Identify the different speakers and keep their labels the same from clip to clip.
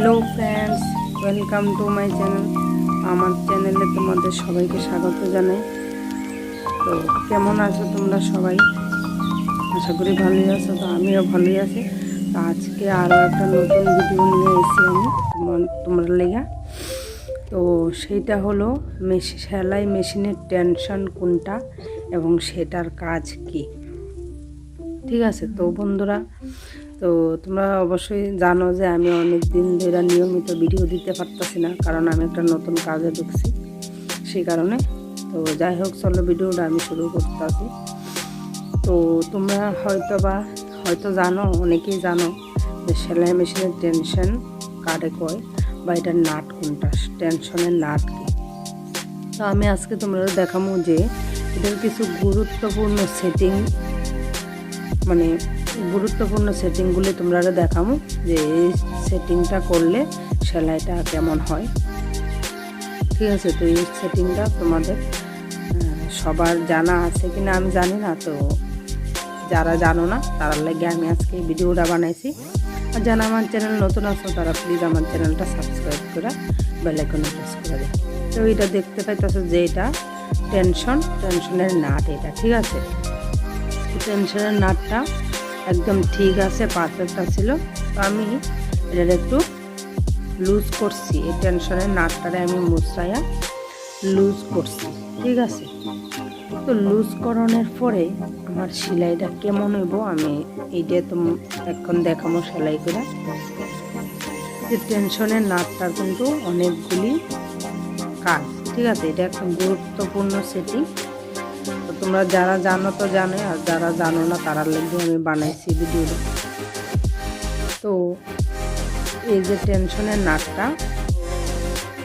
Speaker 1: Hello friends welcome to my channel আমার চ্যানেলে তোমাদের সবাইকে স্বাগত জানাই। তো কেমন আছো তোমরা সবাই? আশা করি ভালোই আছো, তো আমিও ভালোই আছি। তো আজকে আরও একটা নতুন ভিডিও নিয়ে এসেছি আমি তোমার- লেগা। তো সেইটা হলো মেশি সেলাই মেশিনের টেনশন কোনটা এবং সেটার কাজ কী। ঠিক আছে, তো বন্ধুরা তো তোমরা অবশ্যই জানো যে আমি অনেক দিন ধরে নিয়মিত ভিডিও দিতে পারতেছি না, কারণ আমি একটা নতুন কাজে ঢুকছি সেই কারণে। তো যাই হোক, চলো ভিডিওটা আমি শুরু করতেছি। তো তোমরা হয়তো বা হয়তো জানো, অনেকেই জানো যে সেলাই মেশিনের টেনশন কারে কয় বা এটার নাট কোনটা টেনশনের নাট কি? তো আমি আজকে তোমরা দেখাবো যে এটার কিছু গুরুত্বপূর্ণ সেটিং মানে গুরুত্বপূর্ণ সেটিংগুলি তোমরা দেখামো, যে এই সেটিংটা করলে সেলাইটা কেমন হয়। ঠিক আছে, তো এই সেটিংটা তোমাদের সবার জানা আছে কি না আমি জানি না, তো যারা জানো না, তার লাগে আমি আজকে ভিডিওটা বানাইছি। আর যারা আমার চ্যানেল নতুন আছো, তারা প্লিজ আমার চ্যানেলটা সাবস্ক্রাইব করে বেলাইকনে প্রেস করে দেয় তো এটা দেখতে পাইতেছো যে এটা টেনশন টেনশনের নাট এটা, ঠিক আছে? টেনশনের নাটটা একদম ঠিক আছে পারফেক্ট ছিল তো আমি এটার একটু লুজ করছি, এই টেনশনের নাটটারে আমি মুছাইয়া লুজ করছি, ঠিক আছে? তো লুজ করণের পরে আমার সেলাইটা কেমন হইব আমি এইটা তো এখন দেখাবো সেলাই করে। যে টেনশনের নাটটার কিন্তু অনেকগুলি কাজ, ঠিক আছে? এটা একটা গুরুত্বপূর্ণ সেটিং তোমরা যারা জানো তো জানো, আর যারা জানো না তারা লাগবে আমি বানাইছি ভিডিওটা তো এই যে টেনশনের নাটটা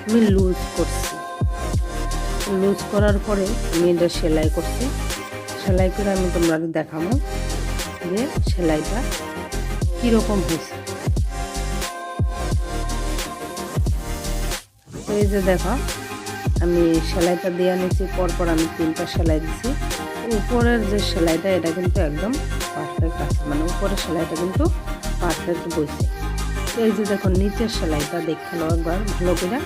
Speaker 1: আমি লুজ করছি। লুজ করার পরে আমি এটা সেলাই করছি। সেলাই করে আমি তোমরা দেখাবো যে সেলাইটা কীরকম হয়েছে। এই যে দেখো আমি সেলাইটা দেওয়া নিয়েছি, পরপর আমি তিনটা সেলাই দিছি উপরের যে সেলাইটা, এটা কিন্তু একদম পারফেক্ট আছে। মানে উপরের সেলাইটা কিন্তু পারফেক্ট বইছে। এই যে দেখো নিচের সেলাইটা দেখল একবার, ভালো করে।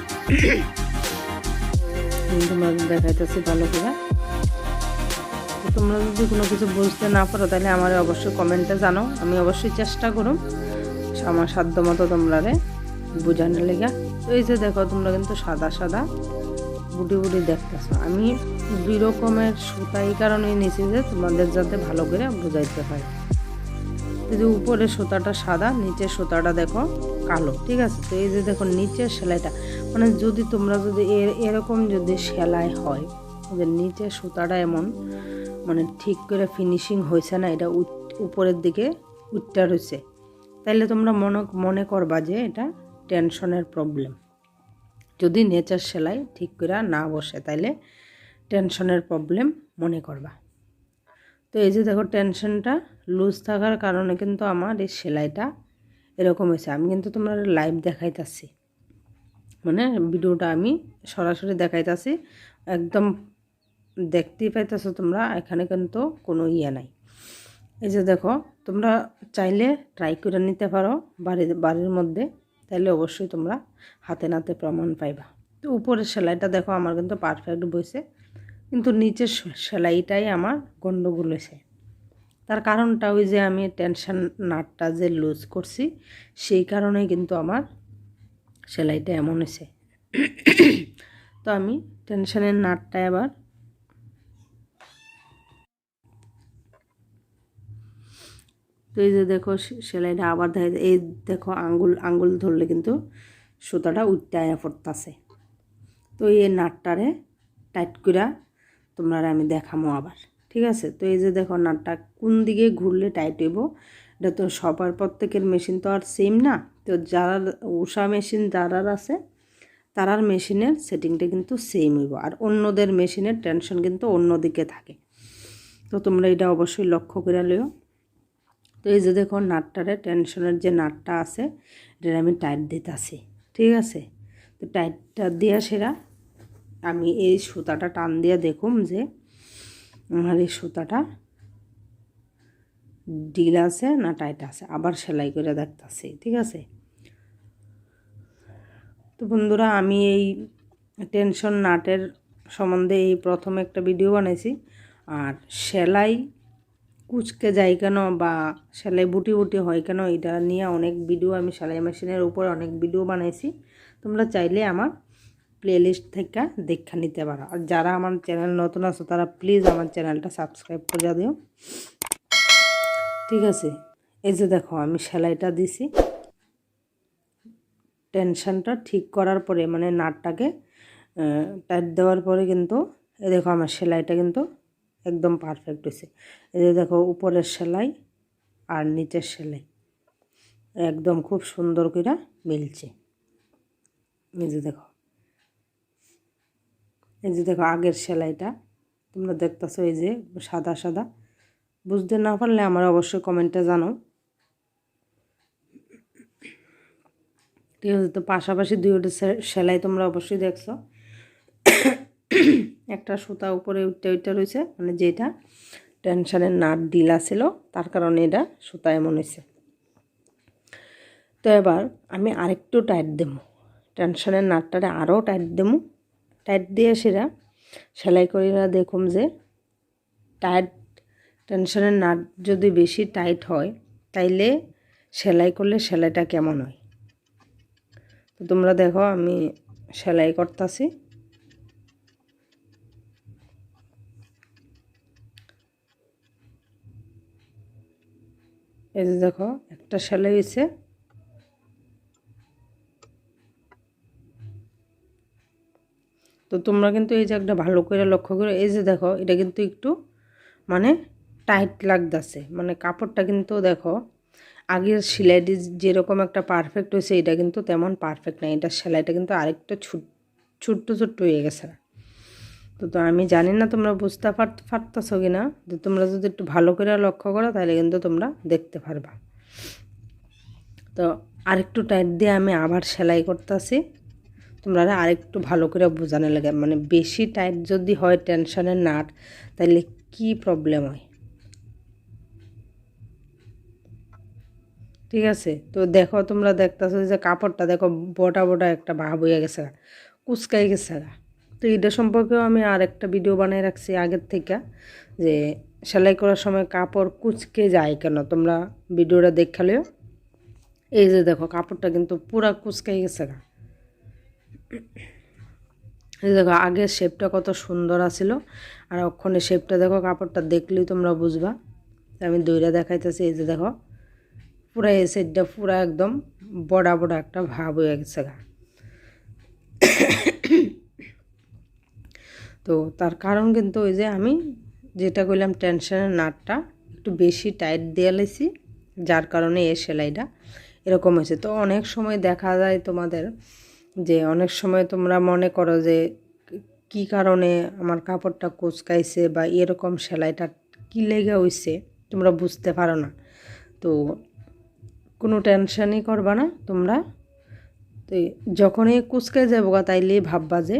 Speaker 1: আমি তোমাদের দেখাইতেছি ভালো করে। তোমরা যদি কোনো কিছু বুঝতে না পারো, তাহলে আমার অবশ্যই কমেন্টে জানো আমি অবশ্যই চেষ্টা করুম। আমার সাধ্য মতো তোমরা বোঝানোর লেগে। তো এই যে দেখো, তোমরা কিন্তু সাদা সাদা। বুটি বুটি দেখতেছো। আমি দুই রকমের সুতা এই কারণেই নিয়েছি যে তোমাদের যাতে ভালো করে বুঝাইতে পারে। এই যে উপরে সুতাটা সাদা নিচের সুতাটা দেখো কালো, ঠিক আছে? তো এই যে দেখো নিচের সেলাইটা মানে যদি তোমরা যদি এর এরকম যদি সেলাই হয়, যে নিচের সুতাটা এমন মানে ঠিক করে ফিনিশিং হয়েছে না, এটা উপরের দিকে উঠটা রয়েছে, তাইলে তোমরা মনে মনে করবা যে এটা টেনশনের প্রবলেম যদি নেচার সেলাই ঠিক করে না বসে, তাইলে টেনশনের প্রবলেম মনে করবা। তো এই যে দেখো, টেনশনটা লুজ থাকার কারণে কিন্তু আমার এই সেলাইটা এরকম হয়েছে। আমি কিন্তু তোমার লাইভ দেখাইতাছি। মানে ভিডিওটা আমি সরাসরি দেখাইতাছি। একদম দেখতেই পাইতেছো তোমরা, এখানে কিন্তু কোনো ইয়ে নাই। এই যে দেখো, তোমরা চাইলে ট্রাই করে নিতে পারো বাড়ির বাড়ির মধ্যে। তাহলে অবশ্যই তোমরা হাতে নাতে প্রমাণ পাইবা। তো উপরের সেলাইটা দেখো, আমার কিন্তু পারফেক্ট বইছে। কিন্তু নিচের সেলাইটাই আমার গন্ডগোল হয়েছে। তার কারণটা ওই যে আমি টেনশন নাটটা যে লুজ করছি, সেই কারণেই কিন্তু আমার সেলাইটা এমন হয়েছে। তো আমি টেনশনের নাটটা এবার তো এই যে দেখো সেলাইটা আবার দেখা এই দেখো আঙ্গুল আঙ্গুল ধরলে কিন্তু সুতাটা উঠতে পড়তাছে। তো এই নাটটারে টাইট করে তোমরা আমি দেখামো আবার, ঠিক আছে? তো এই যে দেখো নাটটা কোন দিকে ঘুরলে টাইট হইব, এটা তো সবার প্রত্যেকের মেশিন তো আর সেম না। তো যারা উষা মেশিন যারার আছে, তারার মেশিনের সেটিংটা কিন্তু সেম হইব, আর অন্যদের মেশিনের টেনশন কিন্তু অন্য দিকে থাকে। তো তোমরা এটা অবশ্যই লক্ষ্য করে লিও তো এই যে দেখো নাটটারে টেনশনের যে নাটটা আছে এটা আমি টাইট দিতেছি, ঠিক আছে? তো টাইটটা দিয়া সেরা, আমি এই সুতাটা টান দিয়ে দেখুম যে আমার এই সুতাটা ডিল আছে না টাইট আছে, আবার সেলাই করে দেখতেছি, ঠিক আছে? তো বন্ধুরা, আমি এই টেনশন নাটের সম্বন্ধে এই প্রথম একটা ভিডিও বানাইছি, আর সেলাই কুচকে যায় কেন বা সেলাই বুটি বুটি হয় কেন, এটা নিয়ে অনেক ভিডিও আমি সেলাই মেশিনের উপর অনেক ভিডিও বানাইছি। তোমরা চাইলে আমার প্লেলিস্ট থেকে দেখা নিতে পারো। আর যারা আমার চ্যানেল নতুন আছো, তারা প্লিজ আমার চ্যানেলটা সাবস্ক্রাইব করে দিও। ঠিক আছে? এই যে দেখো, আমি সেলাইটা দিছি। টেনশনটা ঠিক করার পরে মানে নাটটাকে টাইট দেওয়ার পরে কিন্তু এ দেখো আমার সেলাইটা কিন্তু একদম পারফেক্ট হয়েছে। এই যে দেখো, উপরের সেলাই আর নিচের সেলাই একদম খুব সুন্দর করে মিলছে। এই যে দেখো, এই যে দেখো আগের সেলাইটা, তোমরা দেখতেছো এই যে সাদা সাদা। বুঝতে না পারলে আমার অবশ্যই কমেন্টে জানো ঠিক আছে, তো পাশাপাশি দুইটা সেলাই তোমরা অবশ্যই দেখছ। একটা সুতা উপরে উঠতে উঠতে রয়েছে মানে যেটা টেনশনের নাট ডিলা ছিল তার কারণে এটা সুতা এমন হয়েছে তো এবার আমি আরেকটু টাইট দেব। টেনশনের নাটটারে আরও টাইট দেবো। টাইট দিয়ে সেটা সেলাই করিরা দেখুম যে টাইট, টেনশনের নাট যদি বেশি টাইট হয়, তাইলে সেলাই করলে সেলাইটা কেমন হয়? তো তোমরা দেখো আমি সেলাই করতেছি। এই যে দেখো, একটা সেলাই হয়েছে। তো তোমরা কিন্তু এই যে একটা ভালো করে লক্ষ্য করো। এই যে দেখো, এটা কিন্তু একটু মানে টাইট লাগতেছে। মানে কাপড়টা কিন্তু দেখো, আগের সেলাইটি যেরকম একটা পারফেক্ট হয়েছে, এটা কিন্তু তেমন পারফেক্ট না এটা সেলাইটা কিন্তু আরেকটা ছোট্ট ছোট্ট হয়ে গেছে। তো তো আমি জানি না তোমরা বুঝতে পার পারতেছো কি না যে তোমরা যদি একটু ভালো করে লক্ষ্য করো, তাহলে কিন্তু তোমরা দেখতে পারবা। তো আরেকটু টাইট দিয়ে আমি আবার সেলাই করতেছি। তোমরা আরেকটু ভালো করে বোঝানো লাগে মানে বেশি টাইট যদি হয় টেনশনের নাট তাহলে কি প্রবলেম হয়? ঠিক আছে? তো দেখো, তোমরা দেখতেছো যে কাপড়টা দেখো, বটা বটা একটা ভাব হয়ে গেছে কুচকাই গেছে তো এটা সম্পর্কেও আমি আর একটা ভিডিও বানিয়ে রাখছি আগের থেকে, যে সেলাই করার সময় কাপড় কুচকে যায় কেন? তোমরা ভিডিওটা দেখালেও এই যে দেখো, কাপড়টা কিন্তু পুরা কুচকাই গেছে গা। এই দেখো আগের শেপটা কত সুন্দর আছিল, আর ওখানে শেপটা দেখো, কাপড়টা দেখলেই তোমরা বুঝবা। আমি দইটা দেখাইতেছি, এই যে দেখো, পুরা এই সাইডটা পুরা একদম বড়া বড়া একটা ভাব হয়ে গেছে গা। তো তার কারণ কিন্তু ওই যে আমি যেটা করলাম টেনশনের নাটটা একটু বেশি টাইট দিয়ে লাইছি যার কারণে এ সেলাইটা এরকম হয়েছে। তো অনেক সময় দেখা যায় তোমাদের যে অনেক সময় তোমরা মনে করো যে কি কারণে আমার কাপড়টা কুচকাইছে বা এরকম সেলাইটা কী লেগে হইছে, তোমরা বুঝতে পারো না। তো কোনো টেনশনই করবা না তোমরা। তো যখনই কুচকে যাব তাইলেই ভাববা যে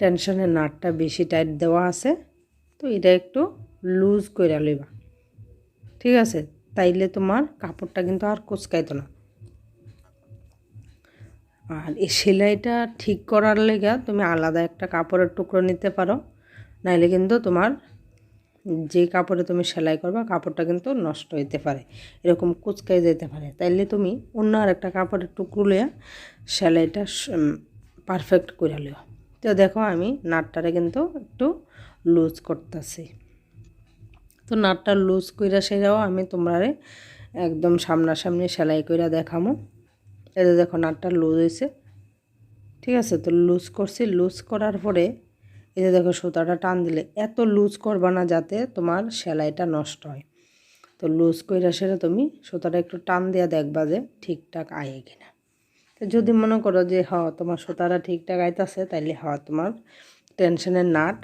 Speaker 1: টেনশনের নাটটা বেশি টাইট দেওয়া আছে, তো এটা একটু লুজ করে লইবা। ঠিক আছে? তাইলে তোমার কাপড়টা কিন্তু আর কুচকাইতো না। আর এই সেলাইটা ঠিক করার লেগা তুমি আলাদা একটা কাপড়ের টুকরো নিতে পারো, নাইলে কিন্তু তোমার যে কাপড়ে তুমি সেলাই করবা, কাপড়টা কিন্তু নষ্ট হইতে পারে, এরকম কুচকাই যেতে পারে। তাইলে তুমি অন্য আর একটা কাপড়ের টুকরো লইয়া সেলাইটা পারফেক্ট করে লিও তো দেখো আমি নাটটারে কিন্তু একটু লুজ করতেছি। তো নাটটা লুজ কইরা সেটাও আমি তোমরারে একদম সামনাসামনি সেলাই কইরা দেখামো। এতে দেখো নাটটা লুজ হয়েছে ঠিক আছে, তো লুজ করছি। লুজ করার পরে যে দেখো সুতাটা টান দিলে, এত লুজ করবা না যাতে তোমার সেলাইটা নষ্ট হয়। তো লুজ কইরা সেটা তুমি সুতাটা একটু টান দেওয়া দেখবা যে ঠিকঠাক আয়ে কিনা। তো যদি মনে করো যে, হ, তোমার সুতারা ঠিকঠাক আইতাছে, তাইলে হ, তোমার টেনশনের নাট,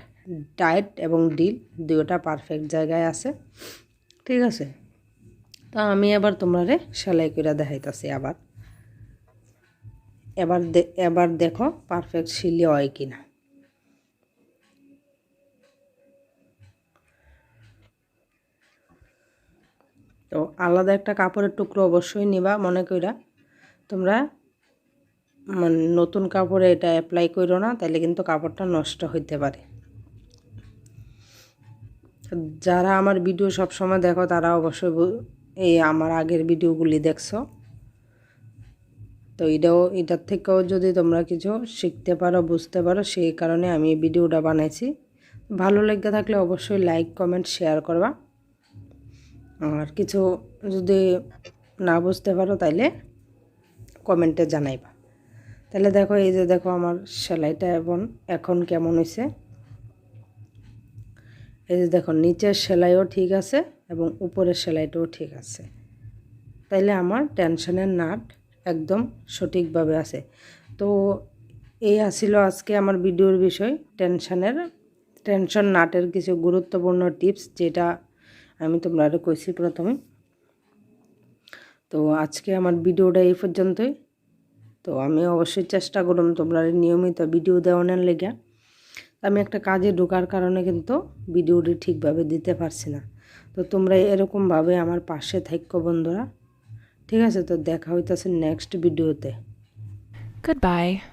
Speaker 1: টাইট এবং ডিল দুইটা পারফেক্ট জায়গায় আছে। ঠিক আছে? তা আমি এবার তোমারে সেলাই করে দেখাইতাছি আবার। এবার এবার দেখো পারফেক্ট সিলি হয় কি না তো আলাদা একটা কাপড়ের টুকরো অবশ্যই নিবা, মনে কইরা তোমরা মানে নতুন কাপড়ে এটা অ্যাপ্লাই করো না তাহলে কিন্তু কাপড়টা নষ্ট হইতে পারে। যারা আমার ভিডিও সবসময় দেখো, তারা অবশ্যই এই আমার আগের ভিডিওগুলি দেখছ। তো এটাও, এটার থেকেও যদি তোমরা কিছু শিখতে পারো, বুঝতে পারো, সেই কারণে আমি এই ভিডিওটা বানাইছি। ভালো লেগে থাকলে অবশ্যই লাইক কমেন্ট শেয়ার করবা। আর কিছু যদি না বুঝতে পারো, তাইলে কমেন্টে জানাইবা। তাহলে দেখো, এই যে দেখো আমার সেলাইটা এবং এখন কেমন হয়েছে এই যে দেখো, নিচের সেলাইও ঠিক আছে এবং উপরের সেলাইটাও ঠিক আছে। তাইলে আমার টেনশনের নাট একদম সঠিকভাবে আছে। তো এই আসিল আজকে আমার ভিডিওর বিষয়, টেনশনের, টেনশন নাটের কিছু গুরুত্বপূর্ণ টিপস যেটা আমি তোমরা কইছি প্রথমে। তো আজকে আমার ভিডিওটা এই পর্যন্তই। তো আমি অবশ্যই চেষ্টা করুন তোমরা নিয়মিত ভিডিও দেওয়ানোর লেগে। আমি একটা কাজে ঢোকার কারণে কিন্তু ভিডিওটি ঠিকভাবে দিতে পারছি না। তো তোমরা এরকমভাবে আমার পাশে থাকো বন্ধুরা। ঠিক আছে, তো দেখা হইতেছে নেক্সট ভিডিওতে
Speaker 2: Goodbye.